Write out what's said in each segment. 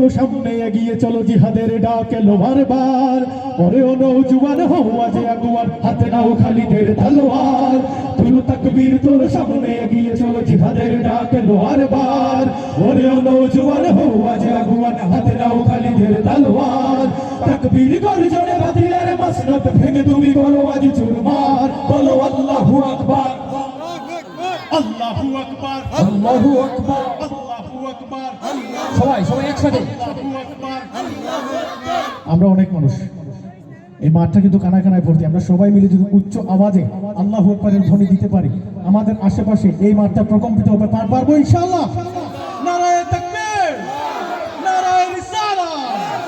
তোলো সামনে এগিয়ে চলো জিহাদের ডাকে বার। পরে ও নৌজুয়ান হও আজ আগুয়ার হাতে নাও খালি খালিদের তলোয়ার। তুলো তাকবীর তোর সামনে এগিয়ে চলো জিহাদের ডাকে বার। পরে ও নৌজুয়ান হও আজ আগুয়ার হাতে নাও খালিদের তলোয়ার। তাকবীর গর্জনে বাতিলের মাসনত ভেঙে তুমি করো আজ চুরমার। বলো আল্লাহু আকবার। আল্লাহু আকবার। আল্লাহু আকবার। আল্লাহু আকবার। সবাই সবাই একসাথে। আমরা অনেক মানুষ। এই মাঠটা কিন্তু কানায় কানায় ভর্তি। আমরা সবাই মিলে যদি উচ্চ আওয়াজে আল্লাহ আকবরের ধ্বনি দিতে পারি আমাদের আশেপাশে এই মাঠটা প্রকম্পিত হবে পার পারব ইনশাআল্লাহ। তাকবীর নারায়ে রিসালাত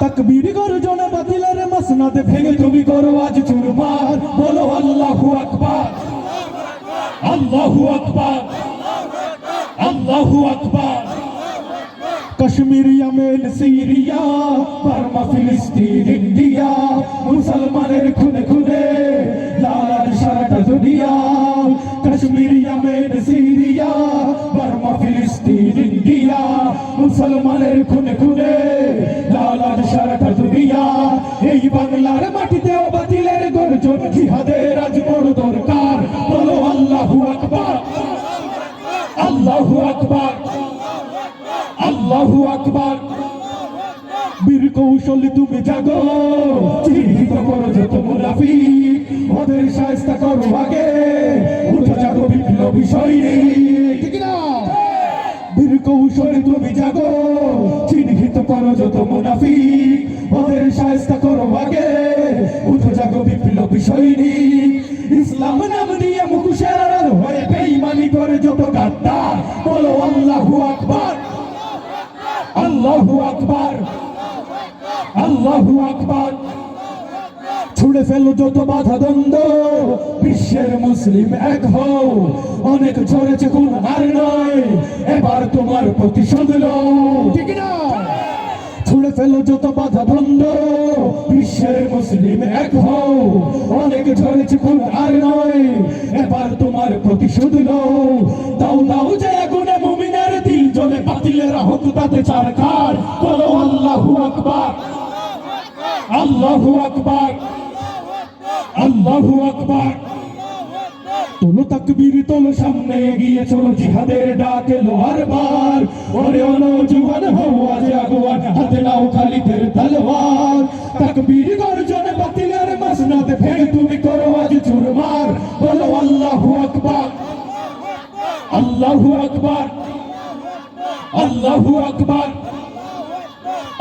তাকবীর গর্জনে বাতিলের মাসনাদে ভেঙে তুমি করো আজ চুরমার। বলো আল্লাহু আকবার। আল্লাহু আকবার। আল্লাহু আকবার। কাশ্মীর ইয়ামেন সিরিয়া, বার্মা, ফিলিস্তিন, ইন্ডিয়া, মুসলমানের খুনে খুনে, লাল সারাটা দুনিয়া, কাশ্মীর ইয়ামেন সিরিয়া, বার্মা, ফিলিস্তিন, ইন্ডিয়া, মুসলমানের খুনে খুনে, লাল সারাটা দুনিয়া। এই বাংলার মাটিতেও বাতিলের গর্জন, জিহাদের আজ বড় দরকার। বলো আল্লাহু আকবার। আল্লাহু আকবার। আল্লাহু আকবার। বীর কৌশলী তুমি জাগো। চিহ্নিত করো যত মুনাফিক ওদের সায়স্তা করো আগে। উঠে জাগো বিপ্লবী সৈনিক। ঠিক না? বীর কৌশলী তুমি জাগো। চিহ্নিত করো যত মুনাফিক ওদের সায়স্তা করো আগে। উঠে জাগো বিপ্লবী সৈনিক। আল্লাহু আকবার। আল্লাহু আকবার। ছুড়ে ফেলো যত বাধা দ্বন্দ্ব বিশ্বের মুসলিম এক হও অনেক ঝরেছে কোন আর নয় এবার তোমার প্রতিশোধ লও। ঠিক না। ছুড়ে ফেলো যত বাধা দ্বন্দ্ব বিশ্বের মুসলিম এক হও অনেক ঝরেছে কোন আর নয় এবার তোমার প্রতিশোধ লও। দাও দাও যে আগুনে জ্বলে বাতিলের হোক তাতে চারকার বলো আল্লাহু আকবার। আল্লাহু আকবার। আল্লাহু আকবার। তোলো তাকবীর তোলো সামনে এগিয়ে চলো জিহাদের ডাকে লোহার বার। ওরে অনজুয়ান হও আজ আগুয়ান, হাতে নাও খালিদের তলোয়ার। তাকবীর গর্জনে বাতিলের মাসনাদ ভেঙে তুমি করো আজ চুরমার। বলো আল্লাহু আকবার। আল্লাহু আকবার। আল্লাহু আকবার।